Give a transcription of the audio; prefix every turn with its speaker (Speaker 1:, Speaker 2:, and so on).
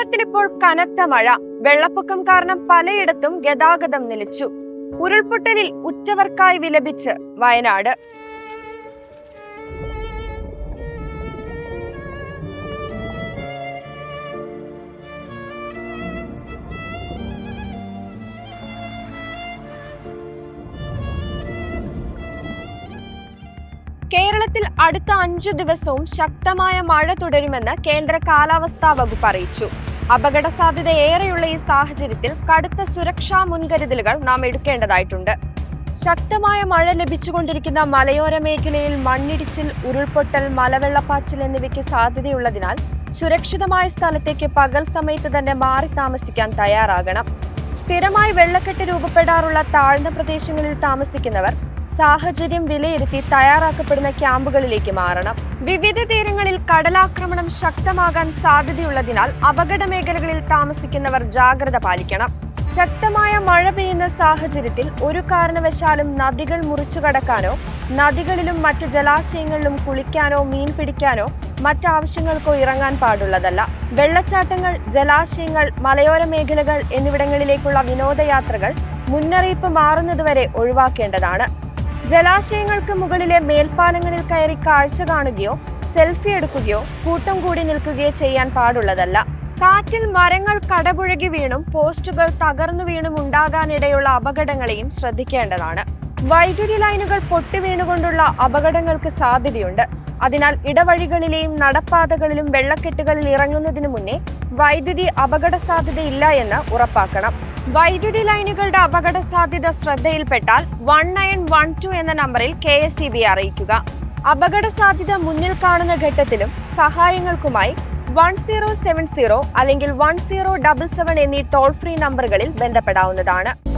Speaker 1: കേരളത്തിലിപ്പോൾ കനത്ത മഴ വെള്ളപ്പൊക്കം കാരണം പലയിടത്തും ഗതാഗതം നിലച്ചു ഉരുൾപൊട്ടലിൽ ഉറ്റവർക്കായി വിലപിച്ച് വയനാട് കേരളത്തിൽ അടുത്ത അഞ്ചു ദിവസവും ശക്തമായ മഴ തുടരുമെന്ന് കേന്ദ്ര കാലാവസ്ഥാ വകുപ്പ് അറിയിച്ചു അപകട സാധ്യത ഏറെയുള്ള ഈ സാഹചര്യത്തിൽ കടുത്ത സുരക്ഷാ മുൻകരുതലുകൾ നാം എടുക്കേണ്ടതായിട്ടുണ്ട് ശക്തമായ മഴ ലഭിച്ചുകൊണ്ടിരിക്കുന്ന മലയോര മേഖലയിൽ മണ്ണിടിച്ചിൽ ഉരുൾപൊട്ടൽ മലവെള്ളപ്പാച്ചിൽ എന്നിവയ്ക്ക് സാധ്യതയുള്ളതിനാൽ സുരക്ഷിതമായ സ്ഥലത്തേക്ക് പകൽ സമയത്ത് തന്നെ മാറി താമസിക്കാൻ തയ്യാറാകണം സ്ഥിരമായി വെള്ളക്കെട്ട് രൂപപ്പെടാറുള്ള താഴ്ന്ന പ്രദേശങ്ങളിൽ താമസിക്കുന്നവർ സാഹചര്യം വിലയിരുത്തി തയ്യാറാക്കപ്പെടുന്ന ക്യാമ്പുകളിലേക്ക് മാറണം വിവിധ തീരങ്ങളിൽ കടലാക്രമണം ശക്തമാകാൻ സാധ്യതയുള്ളതിനാൽ അപകട മേഖലകളിൽ താമസിക്കുന്നവർ ജാഗ്രത പാലിക്കണം ശക്തമായ മഴ പെയ്യുന്ന സാഹചര്യത്തിൽ ഒരു കാരണവശാലും നദികൾ മുറിച്ചു കടക്കാനോ നദികളിലും മറ്റു ജലാശയങ്ങളിലും കുളിക്കാനോ മീൻ പിടിക്കാനോ മറ്റാവശ്യങ്ങൾക്കോ ഇറങ്ങാൻ പാടുള്ളതല്ല വെള്ളച്ചാട്ടങ്ങൾ ജലാശയങ്ങൾ മലയോര മേഖലകൾ എന്നിവിടങ്ങളിലേക്കുള്ള വിനോദയാത്രകൾ മുന്നറിയിപ്പ് മാറുന്നതുവരെ ഒഴിവാക്കേണ്ടതാണ് ജലാശയങ്ങൾക്ക് മുകളിലെ മേൽപ്പാലങ്ങളിൽ കയറി കാഴ്ച കാണുകയോ സെൽഫി എടുക്കുകയോ കൂട്ടം കൂടി നിൽക്കുകയോ ചെയ്യാൻ പാടുള്ളതല്ല കാറ്റിൽ മരങ്ങൾ കടപുഴകി വീണും പോസ്റ്റുകൾ തകർന്നു വീണും ഉണ്ടാകാനിടയുള്ള അപകടങ്ങളെയും ശ്രദ്ധിക്കേണ്ടതാണ് വൈദ്യുതി ലൈനുകൾ പൊട്ടിവീണുകൊണ്ടുള്ള അപകടങ്ങൾക്ക് സാധ്യതയുണ്ട് അതിനാൽ ഇടവഴികളിലെയും നടപ്പാതകളിലും വെള്ളക്കെട്ടുകളിൽ ഇറങ്ങുന്നതിനു മുന്നേ വൈദ്യുതി അപകട സാധ്യതയില്ല എന്ന് ഉറപ്പാക്കണം വൈദ്യുതി ലൈനുകളുടെ അപകട സാധ്യത ശ്രദ്ധയിൽപ്പെട്ടാൽ വൺ നയൻ വൺ ടു എന്ന നമ്പറിൽ കെ എസ് ഇ ബി അറിയിക്കുക അപകട സാധ്യത മുന്നിൽ കാണുന്ന ഘട്ടത്തിലും സഹായങ്ങൾക്കുമായി വൺ സീറോ സെവൻ സീറോ അല്ലെങ്കിൽ വൺ സീറോ ഡബിൾ സെവൻ എന്നീ ടോൾ ഫ്രീ നമ്പറുകളിൽ ബന്ധപ്പെടാവുന്നതാണ്